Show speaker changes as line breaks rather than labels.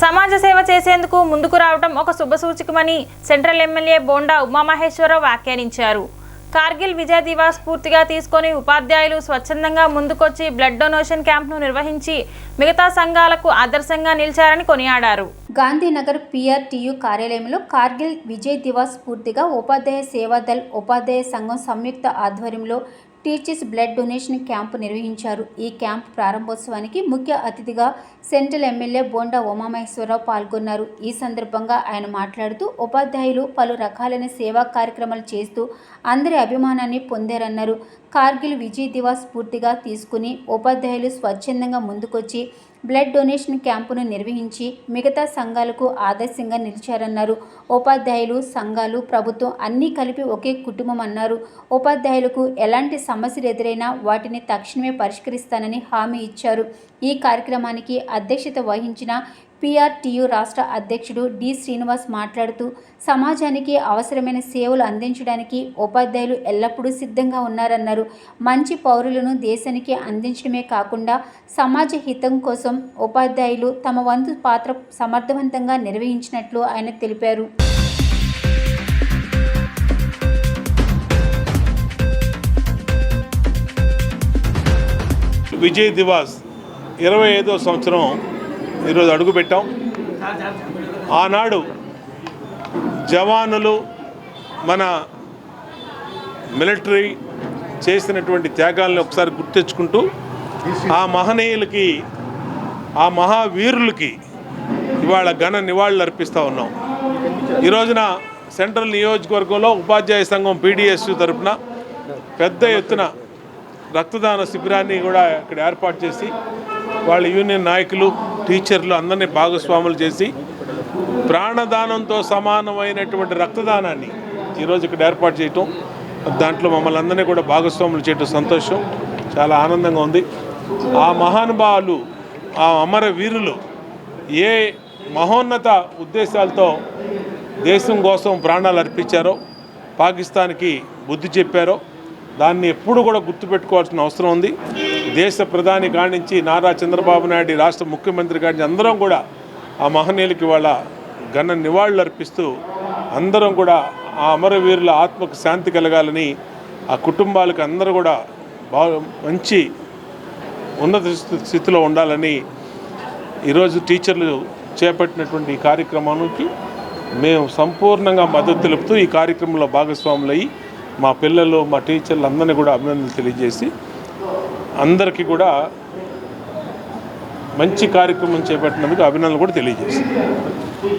సమాజ సేవ చేసేందుకు ముందుకు రావడం ఒక శుభసూచకమని సెంట్రల్ ఎమ్మెల్యే బోండా ఉమామహేశ్వరరావు వ్యాఖ్యానించారు. కార్గిల్ విజయ్ దివాస్ పూర్తిగా తీసుకొని ఉపాధ్యాయులు స్వచ్ఛందంగా ముందుకొచ్చి బ్లడ్ డొనేషన్ క్యాంప్ను నిర్వహించి మిగతా సంఘాలకు ఆదర్శంగా నిలిచారని కొనియాడారు.
గాంధీనగర్ పిఆర్టీయు కార్యాలయంలో కార్గిల్ విజయ్ దివాస్ పూర్తిగా ఉపాధ్యాయ సేవాదల్ ఉపాధ్యాయ సంఘం సంయుక్త ఆధ్వర్యంలో టీచర్స్ బ్లడ్ డొనేషన్ క్యాంపు నిర్వహించారు. ఈ క్యాంపు ప్రారంభోత్సవానికి ముఖ్య అతిథిగా సెంట్రల్ ఎమ్మెల్యే బోండా ఉమామహేశ్వరరావు పాల్గొన్నారు. ఈ సందర్భంగా ఆయన మాట్లాడుతూ ఉపాధ్యాయులు పలు రకాలైన సేవా కార్యక్రమాలు చేస్తూ అందరి అభిమానాన్ని పొందారన్నారు. కార్గిల్ విజయ్ దివాస్ పూర్తిగా తీసుకుని ఉపాధ్యాయులు స్వచ్ఛందంగా ముందుకొచ్చి బ్లడ్ డొనేషన్ క్యాంపును నిర్వహించి మిగతా సంఘాలకు ఆదర్శంగా నిలిచారన్నారు. ఉపాధ్యాయులు సంఘాలు ప్రభుత్వం అన్నీ కలిపి ఒకే కుటుంబం అన్నారు. ఉపాధ్యాయులకు ఎలాంటి సమస్యలు ఎదురైనా వాటిని తక్షణమే పరిష్కరిస్తానని హామీ ఇచ్చారు. ఈ కార్యక్రమానికి అధ్యక్షత వహించిన పిఆర్టీయు రాష్ట్ర అధ్యక్షుడు డి శ్రీనివాస్ మాట్లాడుతూ సమాజానికి అవసరమైన సేవలు అందించడానికి ఉపాధ్యాయులు ఎల్లప్పుడూ సిద్ధంగా ఉన్నారన్నారు. మంచి పౌరులను దేశానికి అందించడమే కాకుండా సమాజ హితం కోసం ఉపాధ్యాయులు తమ వంతు పాత్ర సమర్థవంతంగా నిర్వహించినట్లు ఆయన తెలిపారు.
విజయ్ దివాస్ ఇరవై ఐదో సంవత్సరం ఈరోజు అడుగుపెట్టాం ఆనాడు జవానులు మన మిలిటరీ చేసినటువంటి త్యాగాలను ఒకసారి గుర్తెచ్చుకుంటూ ఆ మహనీయులకి ఆ మహావీరులకి ఇవాళ ఘన నివాళులు అర్పిస్తూ ఉన్నాం. ఈ రోజున సెంట్రల్ నియోజకవర్గంలో ఉపాధ్యాయ సంఘం పీడిఎస్ తరపున పెద్ద ఎత్తున రక్తదాన శిబిరాన్ని కూడా ఇక్కడ ఏర్పాటు చేసి వాళ్ళ యూనియన్ నాయకులు టీచర్లు అందరినీ భాగస్వాములు చేసి ప్రాణదానంతో సమానమైనటువంటి రక్తదానాన్ని ఈరోజు ఇక్కడ ఏర్పాటు చేయటం దాంట్లో మమ్మల్ని అందరినీ కూడా భాగస్వాములు చేయటం సంతోషం చాలా ఆనందంగా ఉంది. ఆ మహానుభావులు ఆ అమర వీరులు ఏ మహోన్నత ఉద్దేశాలతో దేశం కోసం ప్రాణాలు అర్పించారో పాకిస్తాన్కి బుద్ధి చెప్పారో దాన్ని ఎప్పుడు కూడా గుర్తుపెట్టుకోవాల్సిన అవసరం ఉంది. దేశ ప్రధాని కానించి నారా చంద్రబాబు నాయుడు రాష్ట్ర ముఖ్యమంత్రి కానించి అందరం కూడా ఆ మహనీయులకి వాళ్ళ ఘన నివాళులు అర్పిస్తూ అందరం కూడా ఆ అమరవీరుల ఆత్మకు శాంతి కలగాలని ఆ కుటుంబాలకు అందరూ కూడా బాగా మంచి ఉన్నత స్థితిలో ఉండాలని ఈరోజు టీచర్లు చేపట్టినటువంటి ఈ కార్యక్రమానికి మేము సంపూర్ణంగా మద్దతు తెలుపుతూ ఈ కార్యక్రమంలో భాగస్వాములయ్యి మా పిల్లలు మా టీచర్లు అందరినీ కూడా అభినందనలు తెలియజేసి అందరికీ కూడా మంచి కార్యక్రమం చేపట్టినందుకు అభినందనలు కూడా తెలియజేస్తుంది